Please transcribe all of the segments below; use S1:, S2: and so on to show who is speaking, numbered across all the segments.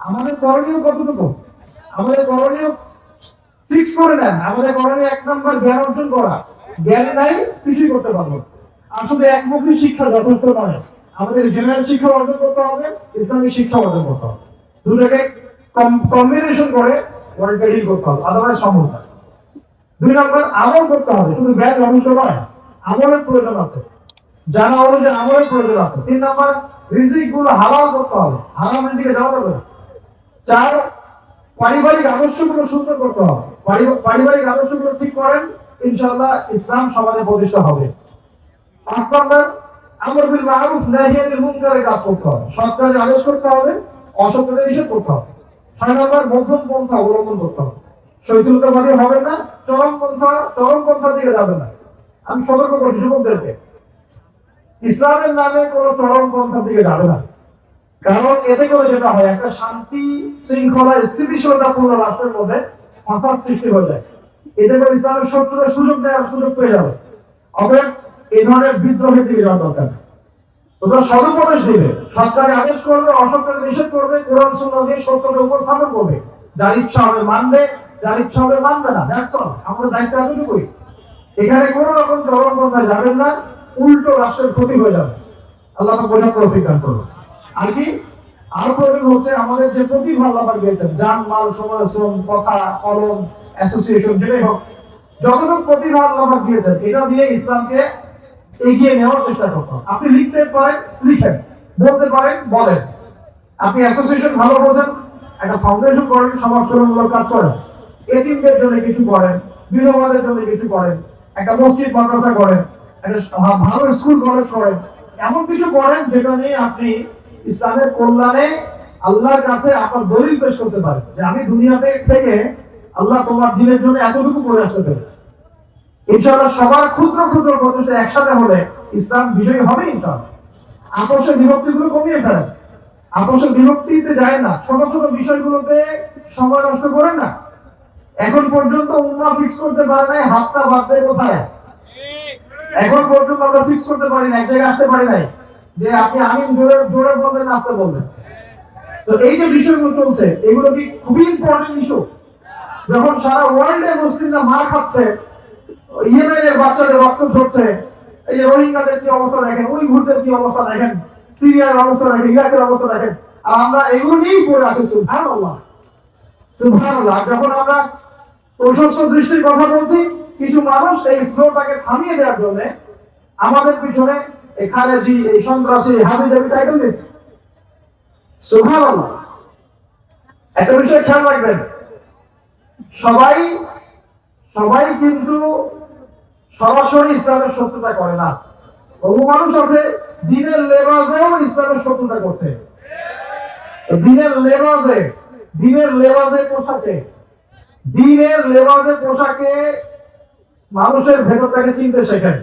S1: আমাদের করণীয় কতটুকু? আমাদের করণীয় ফিক্স করে নেন। আমাদের করণীয় এক নম্বর জ্ঞান অর্জন করা। জ্ঞান নাই কিছুই করতে পারব আসলে একমুখী শিক্ষা যথেষ্ট নয়। আমাদের জেনারেল শিক্ষা অর্জন করতে হবে, ইসলামিক শিক্ষা অর্জন করতে হবে। দুটাকে কম্বিনেশন করে ওয়ার্ল্ডকে ডিল করতে হবে আদারওয়াইজ সম্ভব না। দুই নম্বর, আমল করতে হবে। শুধু জ্ঞান যথেষ্ট নয়, আমলের প্রয়োজন আছে। জানা অনুযায়ী আমলের প্রয়োজন আছে। তিন নম্বর রিজিকগুলো হালাল করতে হবে। হারাম রিজিকে যাওয়া যাবে না। চার পারিবারিক আদর্শগুলো সুন্দর করতে হবে। পারি- পারিবারিক আদর্শগুলো ঠিক করেন, ইনশাআল্লাহ ইসলাম সমাজে প্রতিষ্ঠা হবে। পাঁচ নম্বর, আমর বিল মারুফ, নাহি আনিল কাজ করতে হবে। সৎ কাজে আদেশ করতে হবে, অসৎ কাজে নিষেধ করতে হবে। ছয় নম্বর, মধ্যম পন্থা অবলম্বন করতে হবে। শৈথিলতাবাদী হবে না, চরম পন্থা চরম পন্থা দিকে যাবে না। আমি সতর্ক করছি যুবকদেরকে। ইসলামের নামে কোনো চরম পন্থার দিকে যাবে না। কারণ এতে করে যেটা হয়, একটা শান্তি শৃঙ্খলা স্থিতিশীলতা পূর্ণ রাষ্ট্রের মধ্যে ফাঁসাদ সৃষ্টি হয়ে যায়। এতে করে ইসলামের শত্রুরা সুযোগ দেওয়ার সুযোগ পেয়ে যাবে। অতএব এই ধরনের বিদ্রোহের দিকে যাওয়া দরকার। তোমরা সদুপদেশ দিবে। সরকারি আদেশ করবে নিষেধ করবে, কোরআন, সুন্নাহ দিয়ে সত্যকে উপস্থাপন করবে। যার ইচ্ছা হবে মানবে, যার ইচ্ছা হবে মানবে না দেখছ আমাদের দায়িত্ব এতটুকুই। এখানে কোনো রকম যাবেন না, উল্টো রাষ্ট্রের ক্ষতি হয়ে যাবে। আল্লাহ বোঝার তৌফিক দান আর কি? আর হচ্ছে আমাদের যে প্রতিভা আল্লাহ দিয়েছেন, যান, মাল, সময়, শ্রম, কথা, কলম অ্যাসোসিয়েশন যেটাই হোক প্রতিভা আল্লাহ দিয়েছেন, এটা দিয়ে ইসলামকে এগিয়ে নেওয়ার চেষ্টা করতে। আপনি লিখতে পারেন, লিখেন, বলতে পারেন, বলেন। আপনি অ্যাসোসিয়েশন ভালো বোঝেন একটা ফাউন্ডেশন করেন, সমাজসেবামূলক কাজ করেন। এতিমদের জন্য কিছু করেন, বিধবাদের জন্য কিছু করেন, একটা মসজিদ, মাদ্রাসা করেন, একটা ভালো স্কুল কলেজ করেন, এমন কিছু করেন যেটা নিয়ে আপনি ইসলামের কল্যাণে আল্লাহর কাছে আপনার দলিল পেশ করতে পারেন যে আমি দুনিয়াতে থেকে আল্লাহ তোমার দিনের জন্য এতটুকু করে আসতে পেরেছি। ইনশাআল্লাহ সবার ক্ষুদ্র ক্ষুদ্র প্রচেষ্টা একসাথে হলে ইসলাম বিজয়ী হবে ইনশাআল্লাহ। আপোষের বিভক্তিগুলো কমিয়ে ফেলেন। আপোষের বিভক্তিতে যায় না। ছোট ছোট বিষয়গুলোতে সময় নষ্ট করে না। এখন পর্যন্ত উম্মা ফিক্স করতে পারে নাই, হাতটা বাদ দেয় কোথায়? এখন পর্যন্ত আমরা ফিক্স করতে পারি না এক জায়গায় আসতে পারি নাই। যে আপনি আমিন জোরে জোরে বলবেন আসতে বলবেন। তো এই যে বিষয়গুলো চলছে, এগুলো কি খুবই ইম্পর্টেন্ট ইস্যু যখন সারা ওয়ার্ল্ডে মুসলিমরা মার খাচ্ছে, ইয়েমেনের বাচ্চাদের রক্ত এই যে রোহিঙ্গাদের কি অবস্থা দেখেন কি অবস্থা দেখেন, সিরিয়ার অবস্থা দেখেন, ইরাকের অবস্থা দেখেন, আর আমরা এগুলো নিয়েই পড়ে আছি যখন আমরা প্রশস্ত দৃষ্টির কথা বলছি, কিছু মানুষ এই ফ্লোটাকে থামিয়ে দেওয়ার জন্য আমাদের পিছনে এই খালেজি এই টাইটেল একটা বিষয় খেয়াল রাখবেন। সবাই সবাই কিন্তু সরাসরি ইসলামের শত্রুতা করে না। বহু মানুষ আছে, দিনের লেবাজেও ইসলামের শত্রুতা করছে। দিনের লেবাজে দিনের লেবাজে পোশাকে, দিনের লেবাজে পোশাকে মানুষের ভেতরটাকে চিনতে শেখায়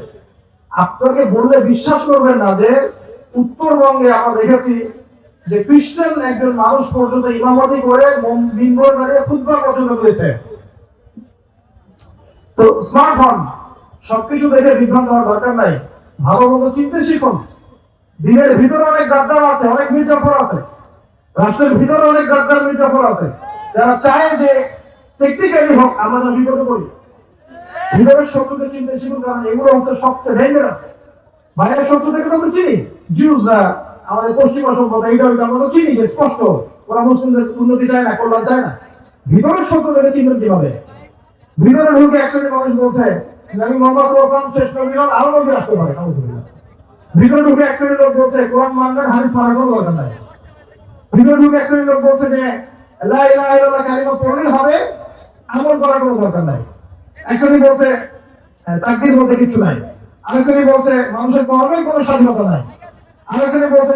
S1: আপনাকে বললে বিশ্বাস করবেন না যে উত্তরবঙ্গে আমরা দেখেছি যে খ্রিস্টান একজন মানুষ পর্যন্ত ইমামতি করে খুতবা পছন্দ করেছে। তো স্মার্টফোন সবকিছু দেখে বিভ্রান্ত হওয়ার দরকার নাই। ভালো মতো চিনতে শিখুন। দিনের ভিতরে অনেক গাদ্দার আছে, অনেক মির্জাফর আছে। রাষ্ট্রের ভিতরে অনেক গাদ্দার মির্জাফর আছে। যারা চায় যে টেকনিক্যালি হোক, আমরা যেন বিপদে করি ভিতরের শত্রুকে চিনতে শিখুন, কারণ এগুলো হচ্ছে সবচেয়ে আছে। বাইরের শত্রু থেকে তো চিনি। জিউসরা আমাদের পশ্চিমা সভ্যতা এইটা ওইটা আমরা তো চিনি, যে স্পষ্ট। ওরা মুসলিমদের উন্নতি চায় না কল্যাণ চায় না। ভিতরের শত্রু থেকে চিনবেন কীভাবে? ভিতরে ঢুকে একসাথে মানুষ বলছে, আমি মোহাম্মদ রহমান শেষ নবী নন আরও নবী আসতে পারে। ভিতরে ঢুকে একসাথে লোক বলছে, কোরআন মানবেন হাদিস মানার কোনো দরকার নাই। ভিতরে ঢুকে একসাথে লোক বলছে যে, লা ইলাহা ইল্লাল্লাহ, কালিমা পড়লেই হবে, আমল করার কোনো দরকার নাই। একসাথে বলছে তাকদীর বলতে কিছু নাই। আরেকজনে বলছে, মানুষের কর্মের কোনো স্বাধীনতা নাই। আরেকজনে বলছে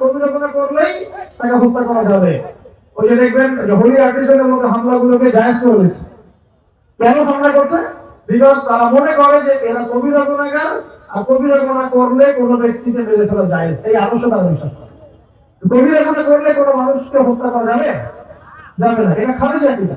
S1: কবিরকনা করলেই তাকে হত্যা করা যাবে। ওই যে দেখবেন হোলি আর্টিস্টের মধ্যে হামলাগুলোকে করে দিচ্ছে কেন হামলা করছে? বিকজ তারা মনে করে যে এরা কবিরা গুণাগার, আর কবিরা গুণা করলে কোনো ব্যক্তিকে মেরে ফেলা যায়। এই আদর্শ তারা বিশ্বাস করে। করলে কোনো মানুষকে হত্যা করা যাবে? যাবে না। এটা খালি যায় কিনা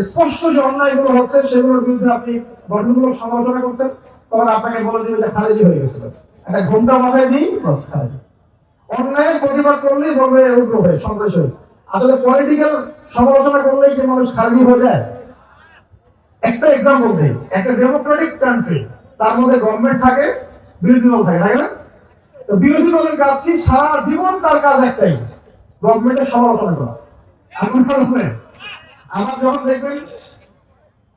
S1: স্পষ্ট যে অন্যায়গুলো হচ্ছে, সেগুলোর বিরুদ্ধে আপনি গঠনগুলো সমালোচনা করতেন, তখন আপনাকে বলে দিবে যে খারেজি হয়ে গেছে। একটা ঘণ্টা মাথায় দিই খারেজি অন্যায়ের প্রতিবাদ করলেই বলবে উগ্র হয়ে, সন্ত্রাস হয়ে। আসলে পলিটিক্যাল সমালোচনা করলেই যে মানুষ খারেজি হয়ে যায়? একটা এক্সাম্পল দিই। একটা ডেমোক্রেটিক কান্ট্রি তার মধ্যে গভর্নমেন্ট থাকে, বিরোধী দল থাকে, তাই না? তো বিরোধী দলের কাজ কি? সারা জীবন তার কাজ একটাই গভর্নমেন্টের সমালোচনা করা। এখন আমার যখন দেখবেন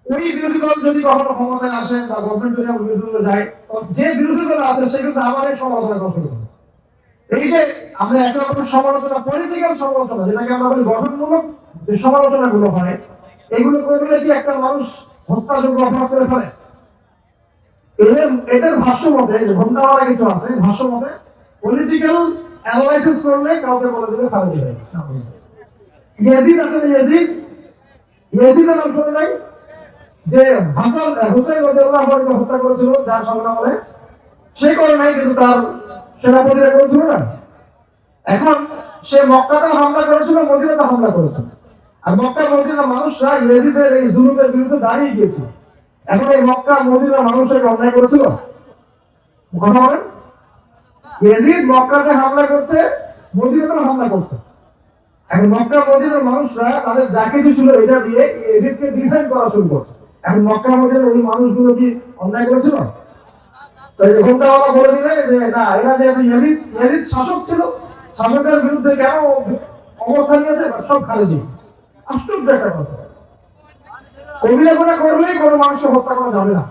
S1: ওই বিরোধী দল যদি কখনো ক্ষমতায় আসে বা গভর্নমেন্ট যদি আমার বিরোধী দলে যায় যে বিরোধী দল আছে সে কিন্তু আমারই সমালোচনা করা শুরু এই যে আমরা এক রকমের সমালোচনা পলিটিক্যাল সমালোচনা, যেটাকে আমরা বলি গঠনমূলক যে সমালোচনা গুলো হয়, এগুলো করলে কি একটা মানুষ হত্যাযোগ্য অপরাধ করে ফেলে? এদের এদের ভাষ্য মতে, যে ঘন্টাওয়ালা কিছু আছে, ভাষ্য মতে পলিটিক্যাল অ্যানালাইসিস করলে কাউকে বলে দেবে খারাপ হয়ে গেছে? ইয়াজিদ আছে ইয়াজিদ? ইয়াজিদের নাম শুনে নাই, যে হাসান হুসাইন রাদিয়াল্লাহু আনহু হত্যা করেছিল, যার সংগ্রামে। সে করে নাই, কিন্তু তার সেনাপতিরা করেছিল না। এখন সে মক্কাতে হামলা করেছিল মদিনাতে হামলা করেছিল। আর মক্কা মদিনার মানুষরা ইয়েজিদের এই জুলুমের বিরুদ্ধে দাঁড়িয়ে গিয়েছিল। এখন এই মক্কা, মদিনার মানুষের অন্যায় করেছিল? কথা বলেন। ইয়েজিদ মক্কাতে হামলা করতে মদিনাতে হামলা করছে। এখন মক্কা মদিনার মানুষরা তাদের যা কিছু ছিল এটা দিয়ে ইয়েজিদকে ডিফেন্ড করা শুরু করছে। এখন মক্কা মদিনার ওই মানুষগুলো কি অন্যায় করেছিল? ঘন্টাওয়ালা বলে দিবে যে, না, এরা যে শাসক ছিল, শাসকের বিরুদ্ধে কেন অবস্থান নিয়েছে? সব খালেজি। আশ্চর্য একটা কথা। কবিরা গুণা করলেই কোনো মানুষকে হত্যা করা যাবে না।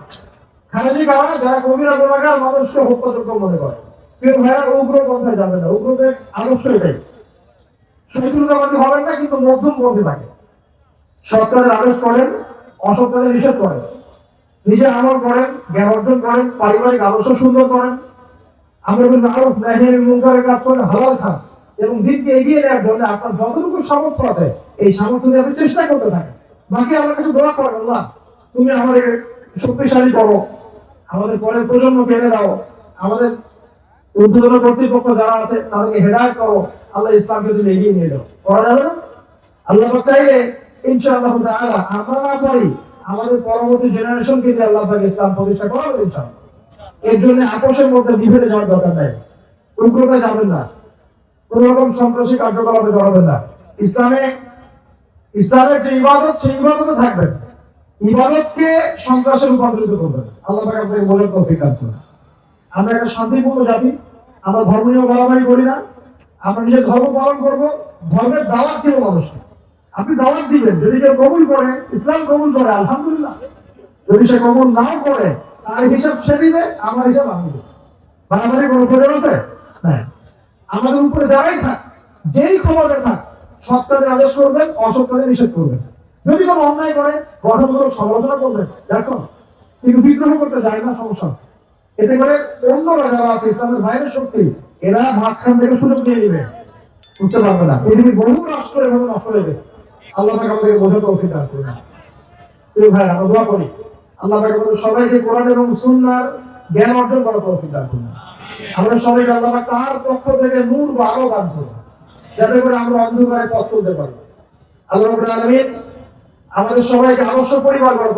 S1: খালেজি কারা যারা কবিরা গুণাগার, মানুষকে হত্যাযোগ্য মনে করে। কিন্তু ভাইয়া উগ্র পন্থায় যাবে না। উগ্রদের আদর্শ এটাই। শত্রুতাবাদী হবেন না, কিন্তু মধ্যম পন্থী থাকে। সরকারের আদেশ করেন, অসৎকারের নিষেধ করেন। নিজে আমল করেন, জ্ঞান অর্জন করেন, পারিবারিক আদর্শ সুন্দর করেন। আমরা কিন্তু আরও ন্যাহের মুঙ্কারের কাজ করেন হালাল খান এবং দিনকে এগিয়ে নেওয়ার জন্য আপনার যতটুকু সামর্থ্য আছে, এই সামর্থ্য দিয়ে আপনি চেষ্টা করতে থাকেন। বাকি আমার কাছে দোয়া করেন, আল্লাহ, তুমি আমাদের শক্তিশালী করো, আমাদের পরের প্রজন্ম এনে দাও, আমাদের উদ্বোধন কর্তৃপক্ষ যারা আছে, তাদেরকে হেদায়ত করো। আল্লাহ ইসলামকে তুমি এগিয়ে নিয়ে যাও। করা যাবে না? আল্লাহ চাইলে ইনশাআল্লাহ তাআলা আমরা আমাদের পরবর্তী জেনারেশনকে দিয়ে আল্লাহ পাক ইসলাম প্রতিষ্ঠা ইনশাআল্লাহ। এর জন্য মধ্যে বিভেদে যাওয়ার দরকার নাই। উগ্রতায় যাবেন না। কোন রকম সন্ত্রাসী কার্যকলাপে জড়াবেন না। ইসলামে, ইসলামের যে ইবাদত, সেই ইবাদতে থাকবেন। ইবাদতকে সন্ত্রাসে রূপান্তরিত করবেন। আল্লাহ পাক আপনাকে বলেন তৌফিক দান করুন। আমরা একটা শান্তিপূর্ণ জাতি, আমরা ধর্ম নিয়ে বাড়াবাড়ি করি না, আমরা নিজের ধর্ম পালন করব, ধর্মের দাওয়াত দিব মানুষকে। আপনি দাওয়াত দিবেন, যদি কেউ কবুল করে, ইসলাম কবুল করে, আলহামদুলিল্লাহ। যদি সে কবুল নাও করে, তার হিসাব সে দিবে, আমার হিসাব আমি দেব। বাড়াবাড়ি কোনো প্রয়োজন আছে? হ্যাঁ। আমাদের উপরে যারাই থাক, যেই ক্ষমতা থাক কাজে আদেশ করবেন কাজে নিষেধ করবেন। যদি কোনো অন্যায় করে, গঠনমূলক সমালোচনা করবেন দেখো কিন্তু বিদ্রোহ করতে যায় না, সমস্যা আছে। এতে করে অন্যরা যারা আছে, ইসলামের বাইরের শক্তি, এরা মাঝখান থেকে সুযোগ নিয়ে নিবে বুঝতে পারবে না। পৃথিবীর বহু রাষ্ট্র এভাবে নষ্ট হয়ে গেছে। আল্লাহ তাকে আমাদেরকে বোঝা তৌফিক দান করুন। প্রিয় ভাই, আমরা দোয়া করি। আল্লাহ তাকে আমাদের সবাইকে কোরআন এবং সুন্নাহর জ্ঞান অর্জন করা তৌফিক দান করুন। আমরা সবাইকে আল্লাহ তার পক্ষ থেকে নূর বা আলো দান করুন। যাতে করে আমরা অন্ধকারে পথ চলতে পারি। আল্লাহ আলামিন আমাদের সবাইকে আদর্শ পরিবার গড়ে